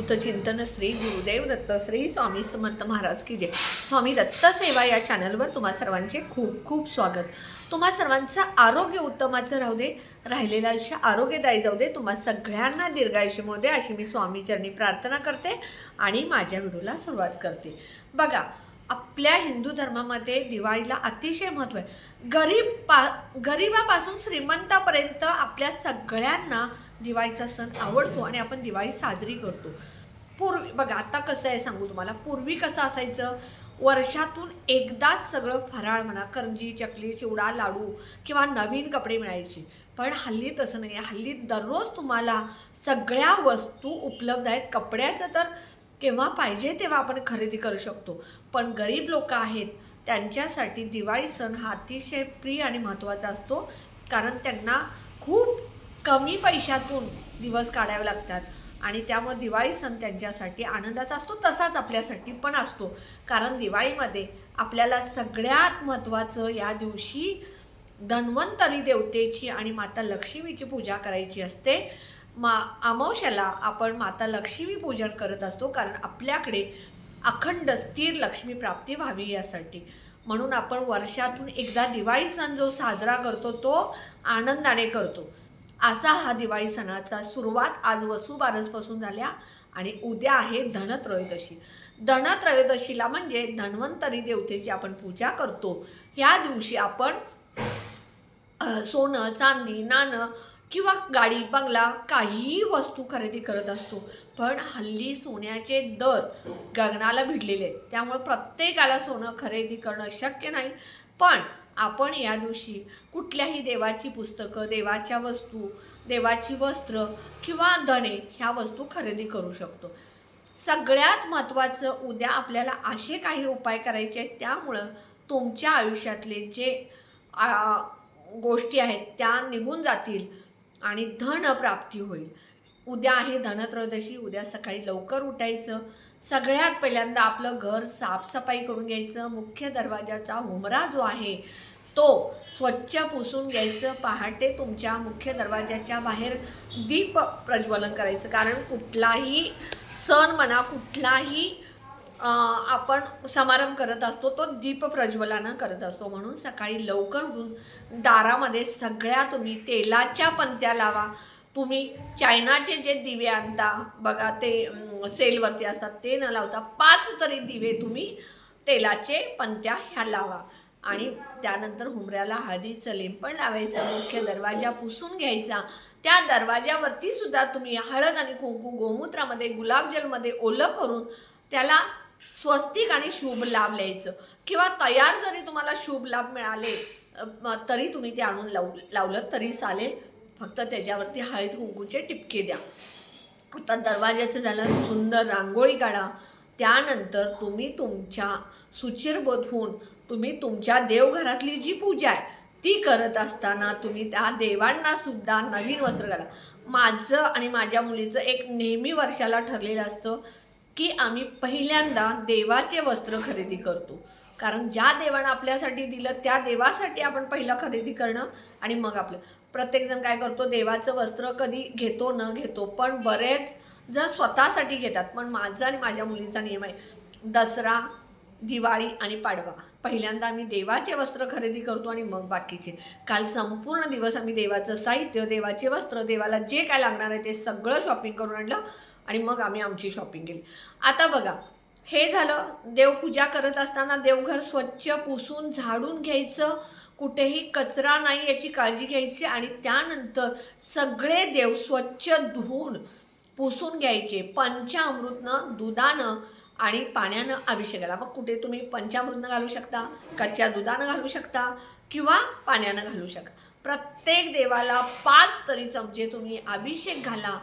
अवधूत चिंतन श्री गुरुदेव दत्त श्री स्वामी समर्थ महाराज की जय. स्वामी दत्त सेवा या चॅनलवर तुम्हा सर्वांचे खूप खूप स्वागत. तुम्हा सर्वांचं आरोग्य उत्तमाचं राहू दे राहिलेलं आयुष्य आरोग्यदायी जाऊ दे तुम्हा सगळ्यांना दीर्घायुष्य मिळू दे अशी मी स्वामी चरणी प्रार्थना करते आणि माझ्या व्हिडिओला सुरुवात करते. बघा आपल्या हिंदू धर्मामध्ये दिवाळीला अतिशय महत्त्व आहे. गरीब पा गरिबापासून श्रीमंतापर्यंत आपल्या सगळ्यांना दिवाळीचा सण आवडतो आणि आपण दिवाळी साजरी करतो. पूर्वी बघा आता कसं आहे सांगू तुम्हाला. पूर्वी कसं असायचं? वर्षातून एकदाच सगळं फराळ म्हणा करंजी चकली चिवडा लाडू किंवा नवीन कपडे मिळायचे. पण हल्ली तसं नाही आहे हल्ली दररोज तुम्हाला सगळ्या वस्तू उपलब्ध आहेत. कपड्याचं तर केव्हा पाहिजे तेव्हा आपण खरेदी करू शकतो. पण गरीब लोक आहेत त्यांच्यासाठी दिवाळी सण हा अतिशय प्रिय आणि महत्त्वाचा असतो. कारण त्यांना खूप कमी पैशातून दिवस काढावे लागतात. आणि त्यामुळे दिवाळी सण त्यांच्यासाठी आनंदाचा असतो तसाच आपल्यासाठी पण असतो. कारण दिवाळीमध्ये आपल्याला सगळ्यात महत्त्वाचं या दिवशी धन्वंतरी देवतेची आणि माता लक्ष्मीची पूजा करायची असते. मा अमावश्याला आपण माता लक्ष्मी पूजन करत असतो कारण आपल्याकडे अखंड स्थिर लक्ष्मी प्राप्ती व्हावी यासाठी. म्हणून आपण वर्षातून एकदा दिवाळी सण जो साजरा करतो तो आनंदाने करतो. असा हा दिवाळी सणाचा सुरुवात आज वसुबारसपासून झाल्या आणि उद्या आहे धनत्रयोदशी. धनत्रयोदशीला म्हणजे धन्वंतरी देवतेची आपण पूजा करतो. ह्या दिवशी आपण सोनं चांदी नाणं किंवा गाडी बंगला काहीही वस्तू खरेदी करत असतो. पण हल्ली सोन्याचे दर गगनाला भिडलेले आहेत. त्यामुळे प्रत्येकाला सोनं खरेदी करणं शक्य नाही. पण आपण या दिवशी कुठल्याही देवाची पुस्तकं देवाच्या वस्तू देवाची वस्त्र किंवा धने ह्या वस्तू खरेदी करू शकतो. सगळ्यात महत्त्वाचं उद्या आपल्याला असे काही उपाय करायचे आहेत त्यामुळं तुमच्या आयुष्यातले जे गोष्टी आहेत त्या निघून जातील आणि धन प्राप्ती होईल. उद्या आहे धनत्रयोदशी उद्या सकाळी लवकर उठायचं. सगळ्यात पहिल्यांदा आपलं घर साफसफाई करून घ्यायचं. मुख्य दरवाजाचा हुमरा जो आहे तो स्वच्छ पुसून घ्यायचं. पहाटे तुमच्या मुख्य दरवाजाच्या बाहेर दीप प्रज्वलन करायचं. कारण कुठलाही सण म्हणा कुठलाही आपण समारंभ करत असतो तो दीप प्रज्वलानं करत असतो. म्हणून सकाळी लवकर उठून दारामध्ये सगळ्या तुम्ही तेलाच्या पंत्या लावा. तुम्ही चायनाचे जे दिवे आणता बघा ते सेलवरती असतात ते न लावता पाच तरी दिवे तुम्ही तेलाचे पंत्या ह्या लावा. आणि त्यानंतर हुमऱ्याला हळदीचं लेंपण लावायचं मुख्य दरवाजा पुसून घ्यायचा. त्या दरवाजावरती सुद्धा तुम्ही हळद आणि कुंकू गोमूत्रामध्ये गुलाबजलमध्ये ओलं करून त्याला स्वस्तिक आणि शुभ लाभ लिहायचं. किंवा तयार जरी तुम्हाला शुभ लाभ मिळाले तरी तुम्ही ते आणून लावू लावलं तरी चालेल. फक्त त्याच्यावरती हळद कुंकूचे टिपके द्या. आता दरवाज्याचं झालं सुंदर रांगोळी काढा. त्यानंतर तुम्ही तुमच्या सुचिरबोध होऊन तुम्ही तुमच्या देवघरातली जी पूजा आहे ती करत असताना तुम्ही त्या देवांना सुद्धा नवीन वस्त्र घाला. माझं आणि माझ्या मुलीचं एक नेहमी वर्षाला ठरलेलं असतं की आम्ही पहिल्यांदा देवाचे वस्त्र खरेदी करतो. कारण ज्या देवानं आपल्यासाठी दिलं त्या देवासाठी आपण पहिलं खरेदी करणं आणि मग आपलं. प्रत्येकजण काय करतो देवाचं वस्त्र कधी घेतो न घेतो पण बरेच जण स्वतःसाठी घेतात. पण माझा आणि माझ्या मुलीचा नियम आहे दसरा दिवाळी आणि पाडवा. पहिल्यांदा आम्ही देवाचे वस्त्र खरेदी करतो आणि मग बाकीचे. काल संपूर्ण दिवस आम्ही देवाचं साहित्य देवाचे वस्त्र देवाला जे काय लागणार आहे ते सगळं शॉपिंग करून आणलं आणि मग आम्ही आमची शॉपिंग केली. आता बघा हे झालं देवपूजा करत असताना देवघर स्वच्छ पुसून झाडून घ्यायचं कुठेही कचरा नाही याची काळजी घ्यायची आणि त्यानंतर सगळे देव स्वच्छ धुवून पुसून घ्यायचे. पंचामृतनं दुधानं आणि पाण्यानं अभिषेकाला मग कुठे तुम्ही पंचामृतनं घालू शकता कच्च्या दुधानं घालू शकता किंवा पाण्यानं घालू शकता. प्रत्येक देवाला पाच तरी चमचे तुम्ही अभिषेक घाला.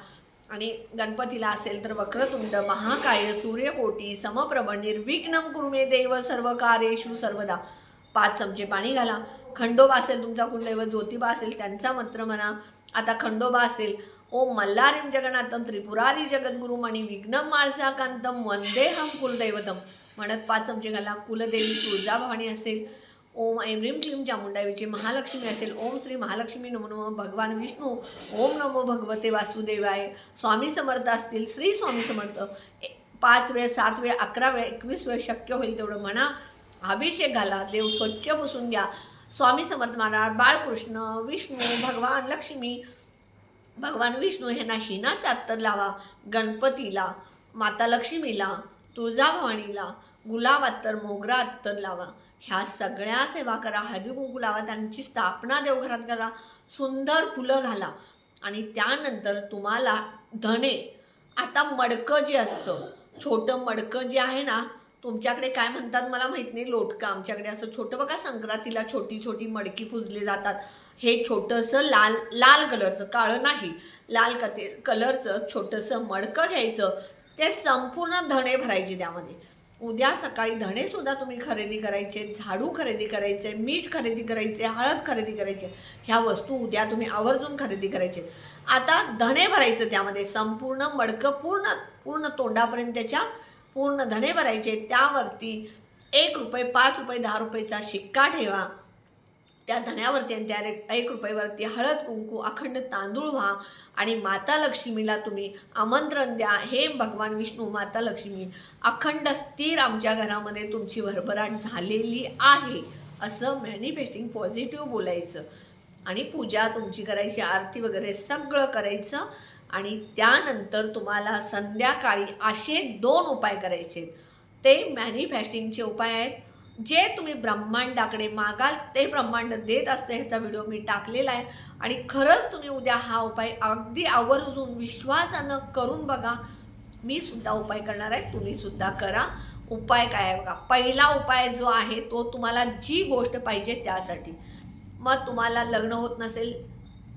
आणि गणपतीला असेल तर वक्रतुंड महाकाय सूर्यकोटी समप्रभ निर्विघ्नम कुरुमे देव सर्व कार्येशू सर्वदा पाच चमचे पाणी घाला. खंडोबा असेल तुमचा कुलदैवत ज्योतिबा असेल त्यांचा मंत्र म्हणा. आता खंडोबा असेल ओम मल्लारीम जगन्नाथम त्रिपुरारी जगद्गुरुम आणि विघ्नम माळसाकांतम वंदेहम कुलदैवतम. म्हणत पाच चमचे घाला कुलदेवी तुळजाभवानी असेल. ओम ऐं क्लीम चामुंडाईची महालक्ष्मी असेल. ओम श्री महालक्ष्मी नमो नमो भगवान विष्णू. ओम नमो भगवते वासुदेवाय. स्वामी समर्थ असतील श्री स्वामी समर्थ. ए- पाच वेळ सात वेळ अकरा वेळ एकवीस वेळ शक्य होईल तेवढं म्हणा. अभिषेक घाला देव स्वच्छ बसून घ्या. स्वामी समर्थ महाराज बाळकृष्ण विष्णू भगवान लक्ष्मी भगवान विष्णू ह्यांना हिनाच अत्तर लावा गणपतीला माता लक्ष्मीला तुळजाभवानीला गुलाब अत्तर मोगरा अत्तर लावा. ह्या सगळ्या सेवा करा हळदी कुंकू लावा त्यांची स्थापना देवघरात करा सुंदर फुलं घाला. आणि त्यानंतर तुम्हाला धने. आता मडकं जे असतं छोटं मडकं जे आहे ना तुमच्याकडे काय म्हणतात मला माहीत नाही लोटकं आमच्याकडे असं छोटं. बघा संक्रांतीला छोटी छोटी मडकी पुजली जातात. हे छोटंसं लाल लाल कलरचं काळं नाही. लाल कते कलरचं छोटंसं मडकं घ्यायचं. ते संपूर्ण धणे भरायचे त्यामध्ये. उद्या सकाळी धणेसुद्धा तुम्ही खरेदी करायचे झाडू खरेदी करायचे मीठ खरेदी करायचे हळद खरेदी करायचे. ह्या वस्तू उद्या तुम्ही आवर्जून खरेदी करायचे. आता धणे भरायचं त्यामध्ये. संपूर्ण मडकं पूर्ण पूर्ण तोंडापर्यंत त्याच्या पूर्ण धणे भरायचे त्यावरती एक रुपये पाच रुपये दहा रुपयेचा शिक्का ठेवा. त्या धण्यावरती आणि त्या एक रुपयेवरती हळद कुंकू अखंड तांदूळ व्हा आणि माता लक्ष्मीला तुम्ही आमंत्रण द्या. हे भगवान विष्णू माता लक्ष्मी अखंड स्थिर आमच्या घरामध्ये तुमची भरभराट झालेली आहे असं मॅनिफेस्टिंग पॉझिटिव्ह बोलायचं. आणि पूजा तुमची करायची आरती वगैरे सगळं करायचं. आणि त्यानंतर तुम्हाला संध्याकाळी असे दोन उपाय करायचे. ते मॅनिफेस्टिंगचे उपाय आहेत. जे तुम्ही ब्रह्मांडाकडे मागाल ते ब्रह्मांड देत असते ह्याचा व्हिडिओ मी टाकलेला आहे. आणि खरंच तुम्ही उद्या हा उपाय अगदी आवर्जून विश्वासानं करून बघा. मी सुद्धा उपाय करणार आहे तुम्ही सुद्धा करा. उपाय काय आहे बघा. पहिला उपाय जो आहे तो तुम्हाला जी गोष्ट पाहिजे त्यासाठी. मग तुम्हाला लग्न होत नसेल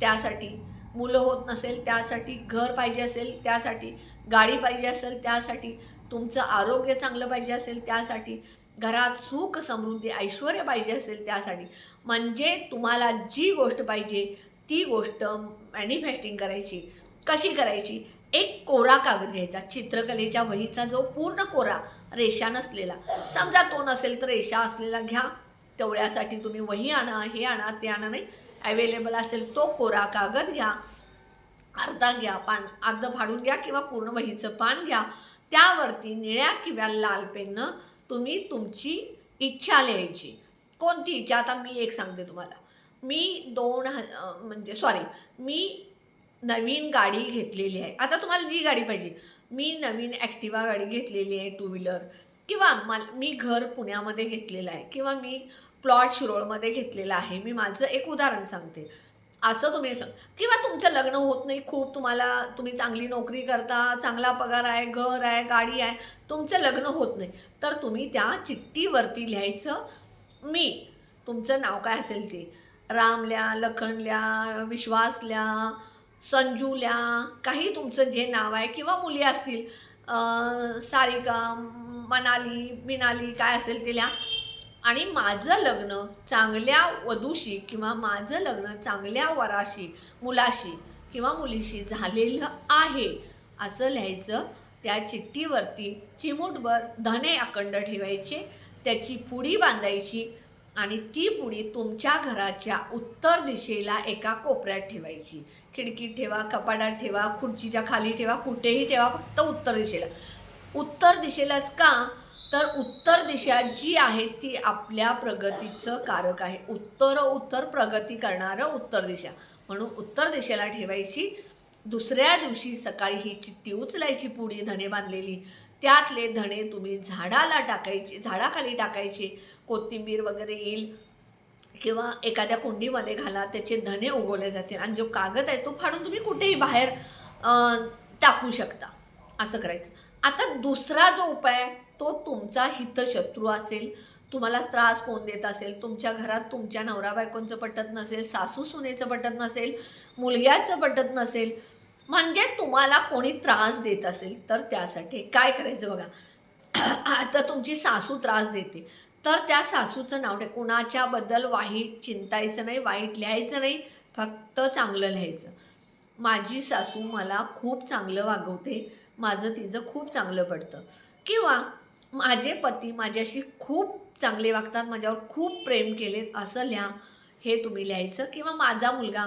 त्यासाठी. मुलं होत नसेल त्यासाठी घर पाहिजे असेल त्यासाठी गाडी पाहिजे असेल त्यासाठी तुमचं आरोग्य चांगलं पाहिजे असेल त्यासाठी घरात सुख समृद्धी ऐश्वर पाहिजे असेल त्यासाठी. म्हणजे तुम्हाला जी गोष्ट पाहिजे ती गोष्ट मॅनिफेस्टिंग करायची. कशी करायची? एक कोरा कागद घ्यायचा. चित्रकलेच्या वहीचा जो पूर्ण कोरा रेषा नसलेला. समजा तो नसेल तर रेषा असलेला घ्या. तेवढ्यासाठी तुम्ही वही आणा हे आणा ते आणा नाही. अवेलेबल असेल तो कोरा कागद घ्या अर्धा घ्या पान अर्ध फाडून घ्या किंवा पूर्ण वहीचं पान घ्या. त्यावरती निळ्या किंवा लाल पेननं तुम्ही तुमची इच्छा लिहायची. कोणती इच्छा? आता मी एक सांगते तुम्हाला. मी दोन ह म्हणजे सॉरी मी नवीन गाडी घेतलेली आहे. आता तुम्हाला जी गाडी पाहिजे. मी नवीन ॲक्टिवा गाडी घेतलेली आहे टू व्हीलर किंवा मला मी घर पुण्यामध्ये घेतलेलं आहे किंवा मी प्लॉट शिरोळमध्ये घेतलेला आहे. मी माझं एक उदाहरण सांगते. असं तुम्ही सांग किंवा तुमचं लग्न होत नाही खूप तुम्हाला तुम्ही चांगली नोकरी करता चांगला पगार आहे घर आहे गाडी आहे तुमचं लग्न होत नाही. तर तुम्ही त्या चिठ्ठीवरती लिहायचं. मी तुमचं नाव काय असेल ते? रामल्या लखनल्या विश्वासल्या संजूल्या काही तुमचं जे नाव आहे किंवा मुली असतील सारिका मनाली मिनाली काय असेल ते लिहा. आणि माझं लग्न चांगल्या वधूशी किंवा माझं लग्न चांगल्या वराशी मुलाशी किंवा मुलीशी झालेलं आहे असं लिहायचं. त्या चिठ्ठीवरती चिमूटभर धने अखंड ठेवायचे त्याची पुडी बांधायची आणि ती पुडी तुमच्या घराच्या उत्तर दिशेला एका कोपऱ्यात ठेवायची. खिडकीत ठेवा कपाटात ठेवा खुर्चीच्या खाली ठेवा कुठेही ठेवा फक्त उत्तर दिशेला. उत्तर दिशेलाच का? तर उत्तर दिशा जी आहे ती आपल्या प्रगतीचं कारक आहे. उत्तर उत्तर प्रगती करणारं उत्तर दिशा. म्हणून उत्तर दिशेला ठेवायची. दुसऱ्या दिवशी सकाळी ही चिठ्ठी उचलायची पुढी धणे बांधलेली. त्यातले धणे तुम्ही झाडाला टाकायचे झाडाखाली टाकायचे. कोथिंबीर वगैरे येईल किंवा एखाद्या कुंडीमध्ये घाला त्याचे धने उगवले जातील. आणि जो कागद आहे तो फाडून तुम्ही कुठेही बाहेर टाकू शकता. असं करायचं. आता दुसरा जो उपाय आहे तो तुमचा हितशत्रू असेल तुम्हाला त्रास कोण देत असेल तुमच्या घरात तुमच्या नवरा बायकोंचं पटत नसेल सासू सुनेचं पटत नसेल मुलग्याचं पटत नसेल म्हणजे तुम्हाला कोणी त्रास देत असेल तर त्यासाठी काय करायचं बघा. आता तुमची सासू त्रास देते तर त्या सासूचं नाव ठेव कुणाच्याबद्दल वाईट चिंतायचं नाही वाईट लिहायचं नाही फक्त चांगलं लिहायचं. माझी सासू मला खूप चांगलं वागवते माझं तिचं खूप चांगलं पडतं. किंवा माझे पती माझ्याशी खूप चांगले वागतात माझ्यावर खूप प्रेम केलेत असं लिहा हे तुम्ही लिहायचं. किंवा माझा मुलगा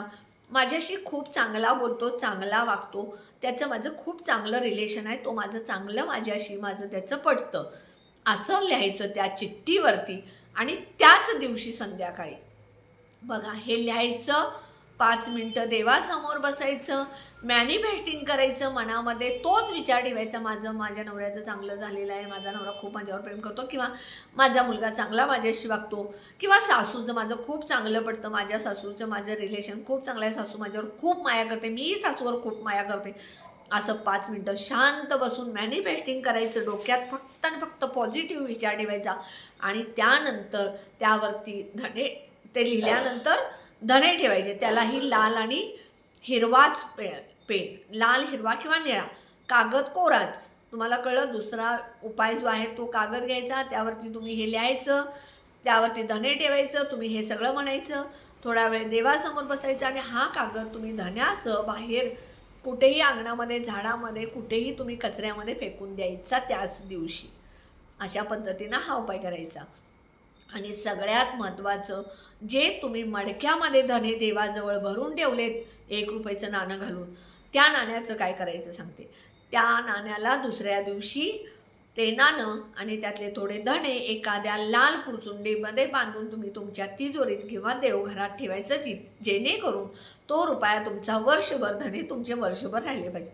माझ्याशी खूप चांगला बोलतो चांगला वागतो. त्याचं माझं खूप चांगलं रिलेशन आहे तो माझं चांगलं माझ्याशी माझं त्याचं पटतं असं लिहायचं त्या चिठ्ठीवरती. आणि त्याच दिवशी संध्याकाळी. बघा हे लिहायचं पाच मिनटं देवासमोर बसायचं मॅनिफेस्टिंग करायचं मनामध्ये तोच विचार ठेवायचा माझं. माझ्या नवऱ्याचं चांगलं झालेलं आहे. माझा नवरा खूप माझ्यावर प्रेम करतो किंवा माझा मुलगा चांगला माझ्याशी वागतो किंवा सासूचं माझं खूप चांगलं पडतं. माझ्या सासूचं माझं रिलेशन खूप चांगलं आहे. सासू माझ्यावर खूप माया करते. मी सासूवर खूप माया करते. असं पाच मिनटं शांत बसून मॅनिफेस्टिंग करायचं. डोक्यात फक्त आणि फक्त पॉझिटिव्ह विचार ठेवायचा. आणि त्यानंतर त्यावरती धने ते लिहिल्यानंतर धने ठेवायचे. त्यालाही लाल आणि हिरवाच पे पेन. लाल हिरवा किंवा निळा. कागद कोराच. तुम्हाला कळलं? दुसरा उपाय जो आहे तो कागद घ्यायचा. त्यावरती तुम्ही हे लिहायचं. त्यावरती धने ठेवायचं. तुम्ही हे सगळं म्हणायचं. थोडा वेळ देवासमोर बसायचं आणि हा कागद तुम्ही धण्यासह बाहेर कुठेही अंगणामध्ये झाडामध्ये कुठेही तुम्ही कचऱ्यामध्ये फेकून द्यायचा त्याच दिवशी. अशा पद्धतीनं हा उपाय करायचा. आणि सगळ्यात महत्त्वाचं जे तुम्ही मडक्यामध्ये धने देवाजवळ भरून ठेवलेत एक रुपयाचं नाणं घालून त्या नाण्याचं काय करायचं सांगते. त्या नाण्याला दुसऱ्या दिवशी ते नाणं आणि त्यातले थोडे धणे एखाद्या लाल पुरचुंडीमध्ये बांधून तुम्ही तुमच्या तिजोरीत किंवा देवघरात ठेवायचं जी जेणेकरून तो रुपया तुमचा वर्षभर धने तुमचे वर्षभर राहिले पाहिजे.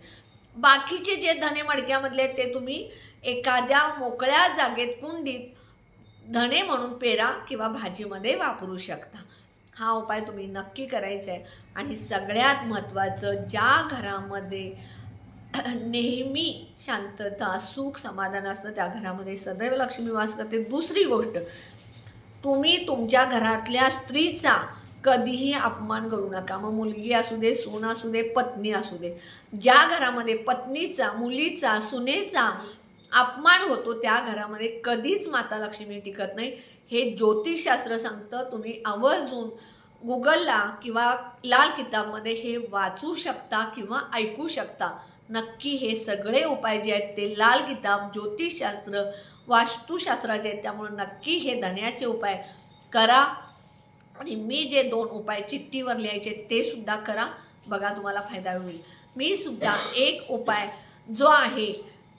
बाकीचे जे धने मडक्यामधले आहेत ते तुम्ही एखाद्या मोकळ्या जागेत कुंडीत धणे म्हणून पेरा किंवा भाजीमध्ये वापरू शकता. हा उपाय तुम्ही नक्की करायचा आहे. आणि सगळ्यात महत्त्वाचं ज्या घरामध्ये नेहमी शांतता सुख समाधान असतं त्या घरामध्ये सदैव लक्ष्मी वास करते. दुसरी गोष्ट तुम्ही तुमच्या घरातल्या स्त्रीचा कधीही अपमान करू नका. मग मुलगी असू दे सून असू दे पत्नी असू दे. ज्या घरामध्ये पत्नीचा मुलीचा सुनेचा अपमान होतो त्या घरामध्ये कधीच माता लक्ष्मी टिकत नाही. हे ज्योतिषशास्त्र सांगतं तुम्ही आवर्जून गुगलला किंवा लाल किताबमध्ये हे वाचू शकता किंवा ऐकू शकता. नक्की हे सगळे उपाय जे आहेत ते लाल किताब ज्योतिषशास्त्र वास्तुशास्त्राचे आहेत त्यामुळे नक्की हे धन्याचे उपाय करा. आणि मी जे दोन उपाय चिठ्ठीवर लिहायचे ते सुद्धा करा. बघा तुम्हाला फायदा होईल. मी सुद्धा एक उपाय जो आहे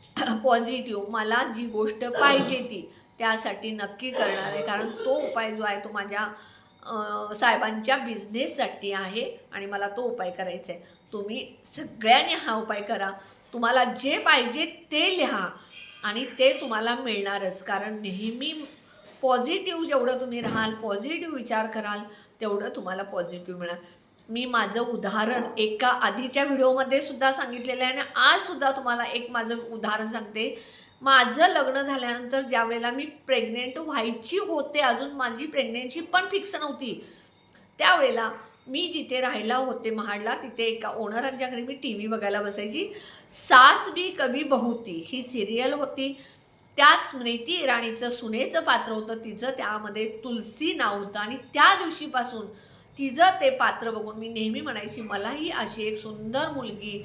पॉझिटिव्ह मला जी गोष्ट पाहिजे ती त्यासाठी नक्की करणार आहे. कारण तो उपाय जो आहे तो माझ्या साहेबांच्या बिझनेससाठी आहे आणि मला तो उपाय करायचा आहे. तुम्ही सगळ्यांनी हा उपाय करा. तुम्हाला जे पाहिजे ते लिहा आणि ते तुम्हाला मिळणारच. कारण नेहमी पॉझिटिव्ह जेवढं तुम्ही राहाल पॉझिटिव्ह विचार कराल तेवढं तुम्हाला पॉझिटिव्ह मिळाल मी माझं उदाहरण एका आधीच्या व्हिडिओमध्ये सुद्धा सांगितलेलं आहे आणि आज सुद्धा तुम्हाला एक माझं उदाहरण सांगते. माझं लग्न झाल्यानंतर ज्या वेळेला मी प्रेग्नेंट व्हायची होते अजून माझी प्रेग्नेन्सी पण फिक्स नव्हती. त्यावेळेला मी जिथे राहायला होते महाडला तिथे एका ओनरांच्या घरी मी टी व्ही बघायला बसायची. सास बी कवी बहुती ही सिरियल होती. त्या स्मृती इराणीचं सुनेचं पात्र होतं तिचं त्यामध्ये तुलसी नाव होतं आणि त्या दिवशीपासून तिचं ते पात्र बघून मी नेहमी म्हणायची मलाही अशी एक सुंदर मुलगी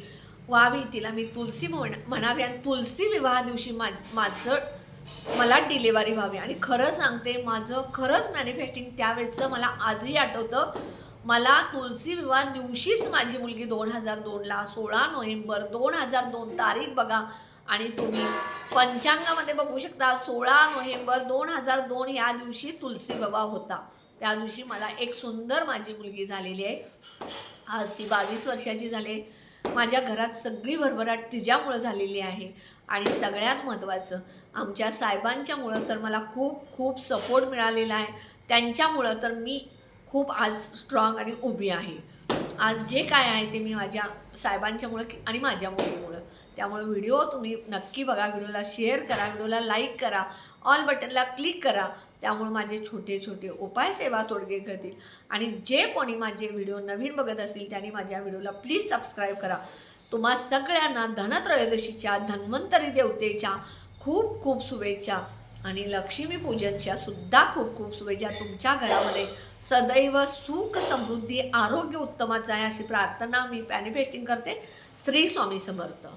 व्हावी तिला मी तुलसी म्हण म्हणावी आणि तुलसी विवाह दिवशी मा माझं मला डिलेवरी व्हावी. आणि खरं सांगते माझं खरंच मॅनिफेस्टिंग त्यावेळेचं मला आजही आठवतं. मला तुलसी विवाह दिवशीच माझी मुलगी दोन हजार दोनला सोळा नोव्हेंबर दोन हजार दोन तारीख बघा. आणि तुम्ही पंचांगामध्ये बघू शकता सोळा नोव्हेंबर दोन हजार दोन या दिवशी तुलसी विवाह होता. त्या दिवशी मला एक सुंदर माझी मुलगी झालेली आहे. आज ती बावीस वर्षाची झाली माझ्या घरात सगळी भरभराट तिच्यामुळं झालेली आहे आणि सगळ्यात महत्त्वाचं आमच्या साहेबांच्यामुळं तर मला खूप खूप सपोर्ट मिळालेला आहे. त्यांच्यामुळं तर मी खूप आज स्ट्रॉंग आणि उभी आहे. आज जे काय आहे ते मी माझ्या साहेबांच्यामुळं आणि माझ्या मुलीमुळं. त्यामुळे व्हिडिओ तुम्ही नक्की बघा व्हिडिओला शेअर करा व्हिडिओला लाईक करा ऑल बटनला क्लिक करा. त्यामुळे माझे छोटे छोटे उपाय सेवा तोडगे करतील. आणि जे कोणी माझे व्हिडिओ नवीन बघत असतील त्यांनी माझ्या व्हिडिओला प्लीज सबस्क्राईब करा. तुम्हा सगळ्यांना धनत्रयोदशीच्या धन्वंतरी देवतेच्या खूप खूप शुभेच्छा आणि लक्ष्मीपूजनच्या सुद्धा खूप खूप शुभेच्छा तुमच्या घरामध्ये. सदैव सुख समृद्धी आरोग्य उत्तमाचं आहे अशी प्रार्थना मी मॅनिफेस्टिंग करते. श्री स्वामी समर्थ.